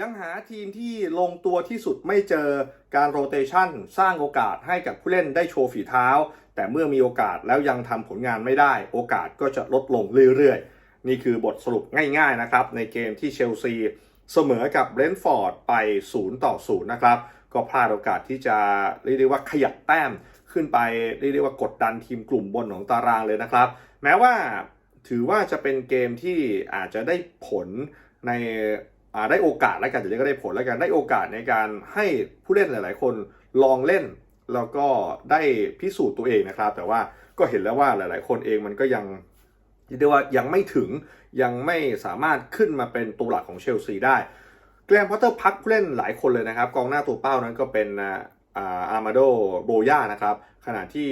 ยังหาทีมที่ลงตัวที่สุดไม่เจอการโรเตชันสร้างโอกาสให้กับผู้เล่นได้โชว์ฝีเท้า แต่เมื่อมีโอกาสแล้วยังทำผลงานไม่ได้ โอกาสก็จะลดลงเรื่อยๆ นี่คือบทสรุปง่ายๆนะครับ ในเกมที่เชลซีเสมอกับเบรนท์ฟอร์ดไป 0 ต่อ 0 นะครับ ก็พลาดโอกาสที่จะเรียกได้ว่าขยับแต้มขึ้นไปเรียกได้ว่ากดดันทีมกลุ่มบนของตารางเลยนะครับ แม้ว่าถือว่าจะเป็นเกมที่อาจจะได้ผลใน ได้โอกาสแล้กันจะเรียกก็ได้ผลแล้วกันได้โอกาสในการให้ผู้เล่นหลาย ๆ คนลองเล่น แล้วก็ได้พิสูจน์ตัวเองนะครับ แต่ว่าก็เห็นแล้วว่าหลาย ๆ คนเองมันก็ยังเรียกว่ายังไม่ถึงยังไม่สามารถขึ้นมาเป็นตัวหลักของเชลซีได้แกรมพอตเตอร์พักผู้เล่นหลายคนเลยนะครับ กองหน้าตัวเป้านั้นก็เป็นอาร์มาโดโบย่านะครับ ขณะที่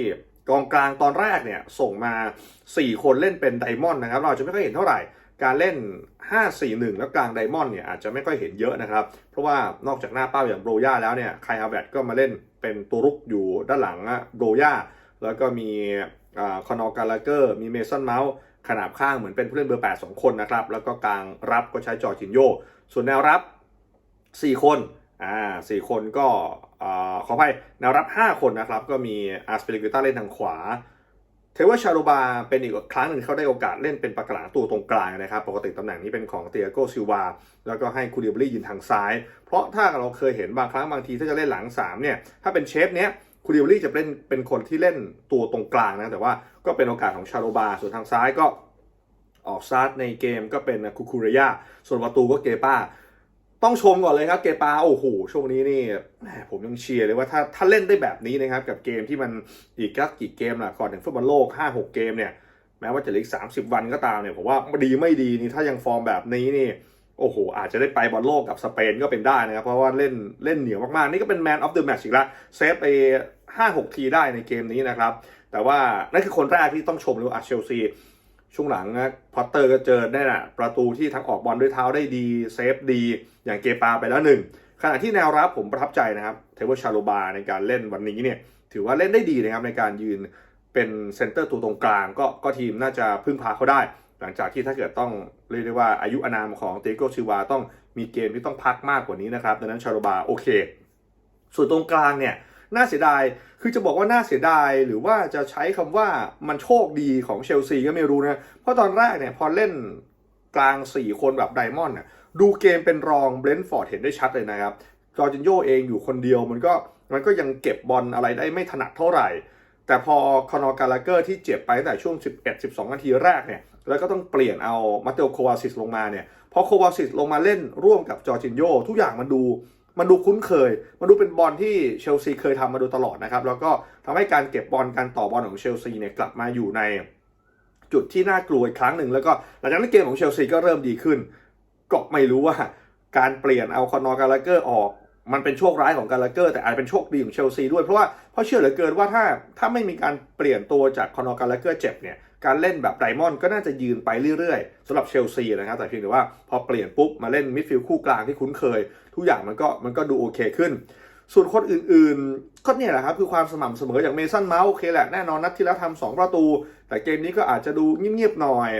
กองกลางตอนแรกเนี่ยส่งมา 4 คนเล่นเป็นไดมอนด์นะครับ เราจจะไม่ค่อยเห็นเท่าไหร่ การเล่น 5-4-1 แล้วกลางไดมอนด์เนี่ยอาจจะไม่ค่อยเห็นเยอะนะครับ เพราะว่านอกจากหน้าเป้าอย่างโบย่าแล้วเนี่ยไคฮาเวตก็มาเล่นเป็นตัวรุกอยู่ด้านหลังโบย่าแล้วก็มีคอนอกาลาเกอร์ มีเมสันเมาส์ขนาบข้างเหมือนเป็นผู้เล่นเบอร์ 8 2 คนนะครับ แล้วก็กลางรับก็ใช้จอจินโย ส่วนแนวรับ 4 คนอ่าสี่คนก็อ่าขออภัยแนวรับ 5 คนนะครับ ก็มีอาร์สเปริกิต้าเล่นทางขวา เทวชาโรบาเป็นอีกครั้งหนึ่งเขาได้โอกาสเล่นเป็นปากหลังตัวตรงกลางนะครับ ปกติตำแหน่งนี้เป็นของเตียโกซิวาแล้วก็ให้คูเดียบรี่ยืนทางซ้าย เพราะถ้าเราเคยเห็นบางครั้งบางทีถ้าจะเล่นหลัง3เนี่ยถ้าเป็นเชฟเนี้ยคูเดียบรี่จะเป็นเป็นคนที่เล่นตัวตรงกลางนะแต่ว่าก็เป็นโอกาสของชาโรบาส่วนทางซ้ายก็ออกซาร์ในเกมก็เป็นคูคูเรยาส่วนประตูก็เกป้า ต้องชมก่อนเลยครับเกปาโอ้โหช่วงนี้นี่ผมยังเชียร์เลยว่าถ้าถ้าเล่นได้แบบนี้นะครับ กับเกมที่มันอีกกี่เกมล่ะก่อนถึงฟุตบอลโลก 5-6 เกมเนี่ยแม้ว่าจะเหลืออีก30 วันก็ตามเนี่ยผมว่าดีไม่ดีนี่ถ้ายังฟอร์มแบบนี้นี่โอ้โห อาจจะได้ไปบอลโลกกับสเปนก็เป็นได้นะครับ เพราะว่าเล่นเล่นเหนียวมาก ๆ นี่ก็เป็นแมนออฟเดอะแมตช์อีกล้วเซฟไป5-6ทีได้ในเกมนี้นะครับ แต่ว่านั่นคือคนแรกที่ต้องชมเลยว่าอะเชลซี ช่วงหลังนะพอตเตอร์ก็เจอได้น่ะประตูที่ทั้งออกบอลด้วยเท้าได้ดีเซฟดี อย่างเกปาไปแล้วหนึ่งขณะที่แนวรับผมประทับใจนะครับเทเวชาโลบาในการเล่นวันนี้เนี่ยถือว่าเล่นได้ดีนะครับในการยืนเป็นเซนเตอร์ตัวตรงกลาง ก็ก็ทีมน่าจะพึ่งพาเขาได้ หลังจากที่ถ้าเกิดต้องเรียกได้ว่าอายุอานามของเตโกซิวาต้องมีเกมที่ต้องพักมากกว่านี้นะครับดังนั้นชาโลบาโอเค ส่วนตรงกลางเนี่ย น่าเสียดาย คือจะบอกว่าน่าเสียดาย หรือว่าจะใช้คำว่ามันโชคดีของเชลซีก็ไม่รู้นะ เพราะตอนแรกเนี่ยพอเล่นกลาง 4 คนแบบไดมอนด์น่ะดูเกมเป็นรองเบรนท์ฟอร์ดเห็นได้ชัดเลยนะครับจอร์จินโยเองอยู่คนเดียวมันก็มันก็ยังเก็บบอลอะไรได้ไม่ถนัดเท่าไหร่ แต่พอคอนอกาลาเกอร์ที่เจ็บไปตั้งแต่ช่วง 11-12 นาทีแรกเนี่ยแล้วก็ต้องเปลี่ยนเอามาเตโอโควาซิสลงมาเนี่ยพอโควาซิสลงมาเล่นร่วมกับจอร์จินโยทุกอย่างมันดู มันดูคุ้นเคย มันดูเป็นบอลที่เชลซีเคยทำมาโดยตลอดนะครับ แล้วก็ทำให้การเก็บบอลการต่อบอลของเชลซีเนี่ยกลับมาอยู่ในจุดที่น่ากลัวอีกครั้งหนึ่งแล้วก็หลังจากนั้นเกมของเชลซีก็เริ่มดีขึ้น ก็ไม่รู้ว่าการเปลี่ยนเอาคอนอร์กาลาเกอร์ออก มันเป็นโชคร้ายของกาลาเกอร์แต่อาจจะเป็นโชคดีของเชลซีด้วยเพราะว่าเพราะเชื่อเหลือเกินว่าถ้าถ้าไม่มีการเปลี่ยนตัวจากคอนอร์กาลาเกอร์เจ็บเนี่ย การเล่นแบบไดมอนด์ก็น่าจะยืนไปเรื่อยๆสำหรับเชลซีนะครับแต่เพียงแต่ว่าพอเปลี่ยนปุ๊บมาเล่นมิดฟิลด์คู่กลางที่คุ้นเคย ทุกอย่างมันก็มันก็ดูโอเคขึ้น ส่วนคนอื่นๆ ก็เนี่ยแหละครับคือความสม่ำเสมออย่างเมสันเมาส์โอเคแหละแน่นอนนัดที่แล้วทำสองประตู แต่เกมนี้ก็อาจจะดูเงียบๆหน่อย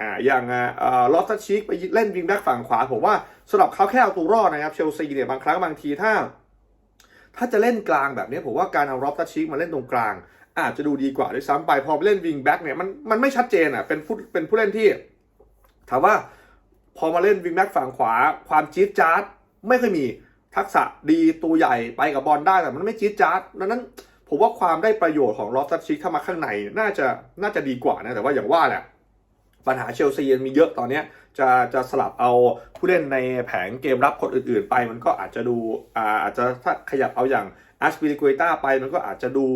อ่าอย่างอ่าลอสตัชิกไปเล่นวิงแบ็กฝั่งขวาผมว่าสำหรับเขาแค่เอาตัวรอดนะครับเชลซีเนี่ยบางครั้งบางทีถ้าถ้าจะเล่นกลางแบบนี้ผมว่าการเอารอฟตัชิกมาเล่นตรงกลาง อาจจะดูดีกว่าด้วยซ้ำไปพอไปเล่นวิงแบ็กเนี่ยมันมันไม่ชัดเจนอะเป็นผู้เป็นผู้เล่นที่ ถามว่าพอมาเล่นวิงแบ็กฝั่งขวา ความจี๊ดจ๊าดไม่เคอยมีทักษะดีตัวใหญ่ไปกับบอลได้แต่มันไม่จี๊ดจ๊าดดังนั้นผมว่าความได้ประโยชน์ของลอฟตัชิกถ้ามาข้างในน่าจะน่าจะดีกว่านะแต่ว่าอย่างว่าแหละปัญหาเชลซีมีเยอะตอนนี้จะจะสลับเอาผู้เล่นในแผงเกมรับคนอื่นๆ ไปมันก็อาจจะดูอาอาจจะถ้าขยับเอาอย่างอาร์สปิลิกุเอต้าไปมันก็อาจจะดู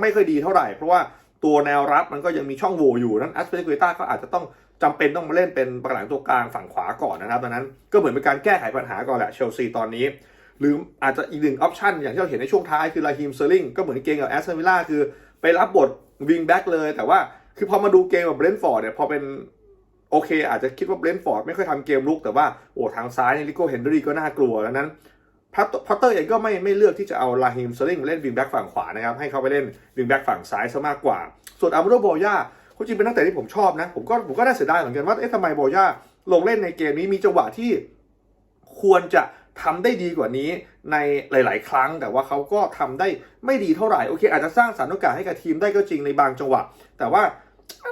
ไม่ค่อยดีเท่าไหร่ เพราะว่าตัวแนวรับมันก็ยังมีช่องโหว่อยู่นั้นแอาร์สปิลิกุเอต้าก็อาจจะต้องจำเป็นต้องมาเล่นเป็นประหลังตัวกลางฝั่งขวาก่อนนะครับดังนั้นก็เหมือนเป็นการแก้ไขปัญหาก่อนแหละเชลซีตอนนี้ หรืออาจจะอีกหนึ่งออปชันอย่างที่เราเห็นในช่วงท้ายคือลาฮิมเซอร์ลิงก็เหมือนเกมกับแอสตันวิลล่าคือไปรับบทวิงแบ็กเลย แต่ว่าคือพอมาดูเกมกับเบรนท์ฟอร์ดเนี่ยพอเป็นโอเค อาจจะคิดว่าเบรนท์ฟอร์ดไม่ค่อยทำเกมลุกแต่ว่าโอ้ทางซ้ายนี่ลิโก้เฮนดรีก็น่ากลัวดังนั้น พัตเตอร์เองก็ไม่ไม่เลือกที่จะเอาลาฮิมเซอร์ลิงเล่นวิงแบ็กฝั่งขวานะครับ ให้เขาไปเล่นวิงแบ็กฝั่งซ้ายซะมากกว่า ส่วนอาร์โรโบย่าคุณจริงเป็นนักเตะที่ผมชอบนะ ผมก็ผมก็น่าเสียดายเหมือนกันว่าเอ๊ะทำไมโบย่าลงเล่นในเกมนี้มีจังหวะที่ควรจะทำได้ดีกว่านี้ในหลาย ๆ ครั้ง แต่ว่าเขาก็ทำได้ไม่ดีเท่าไหร่โอเค อาจจะสร้างสรรค์โอกาสให้กับทีมได้ก็จริงในบางจังหวะ แต่ว่า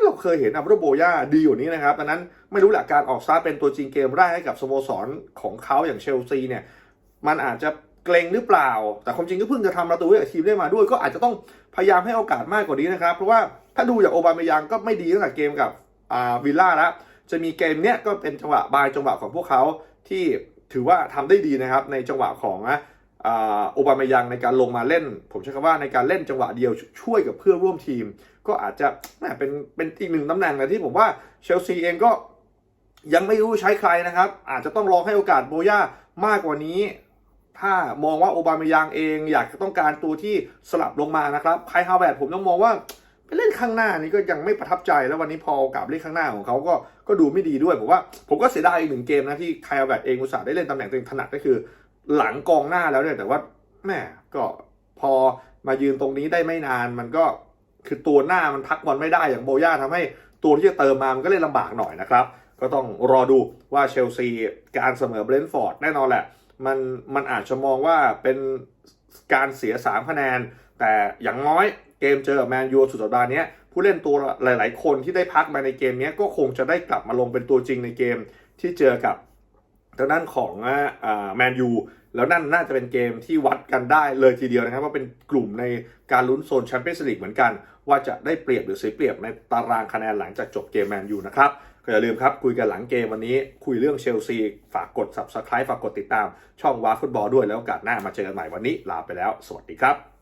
เราเคยเห็นอับรโบย่าดีกว่นี้นะครับดังนั้นไม่รู้แหละการออกสตาเป็นตัวจริงเกมแรกให้กับสโมสรของเขาอย่างเชลซีเนี่ย มันอาจจะเกรงหรือเปล่า แต่ความจริงก็เพิ่งจะทำประตูให้กับทีมได้มาด้วย ก็อาจจะต้องพยายามให้โอกาสมากกว่านี้นะครับ เพราะว่าถ้าดูจากโอบามายางก็ไม่ดีตั้งแต่เกมกับวิลล่าแล้วจะมีเกมเนี้ยก็เป็นจังหวะบายจังหวะของพวกเขาที่ถือว่าทำได้ดีนะครับในจังหวะของอะโอบามายางในการลงมาเล่น ผมใช้คำว่าในการเล่นจังหวะเดียวช่วยกับเพื่อนร่วมทีม ก็อาจจะเป็นเป็นอีกหนึ่งตำแหน่งนะที่ผมว่าเชลซีเองก็ยังไม่รู้ใช้ใครนะครับ อาจจะต้องรองให้โอกาสโบย่ามากกว่านี้ ถ้ามองว่าโอบามายางเองอยากจะต้องการตัวที่สลับลงมานะครับไคฮาวเวร์ดผมต้องมองว่าไปเล่นข้างหน้านี้ก็ยังไม่ประทับใจแล้ววันนี้พอโอกาสเล่นข้างหน้าของเขาก็ก็ดูไม่ดีด้วยผมว่า ผมก็เสียดายอีกหนึ่งเกมนะที่ไคฮาวเวร์ดเองอุตส่าห์ได้เล่นตำแหน่งตัวเองถนัดก็คือ หลังกองหน้าแล้วเนี่ยแต่ว่าแม่ก็พอมายืนตรงนี้ได้ไม่นานมันก็คือตัวหน้ามันพักบอลไม่ได้อย่างโบย่าทำให้ตัวที่จะเติมมามันก็เล่นลำบากหน่อยนะครับ ก็ต้องรอดูว่าเชลซีการเสมอเบรนท์ฟอร์ดแน่นอนแหละ มันมันอาจจะมองว่าเป็นการเสียสามคะแนน แต่อย่างน้อยเกมเจอกับแมนยูสุดสัปดาห์นี้ผู้เล่นตัวหลาย ๆ คนที่ได้พักมาในเกมนี้ก็คงจะได้กลับมาลงเป็นตัวจริงในเกมที่เจอกับทางด้านของแมนยู แล้วนั่นน่าจะเป็นเกมที่วัดกันได้เลยทีเดียวนะครับ ว่าเป็นกลุ่มในการลุ้นโซนแชมเปี้ยนส์ลีกเหมือนกัน ว่าจะได้เปรียบหรือเสียเปรียบในตารางคะแนนหลังจากจบเกมแมนยูนะครับก็อย่าลืมครับ คุยกันหลังเกมวันนี้คุยเรื่องเชลซี ฝากกด subscribe ฝากกดติดตาม ช่องว้าฟุตบอลด้วยแล้วโอกาสหน้ามาเจอกันใหม่วันนี้ลาไปแล้ว สวัสดีครับ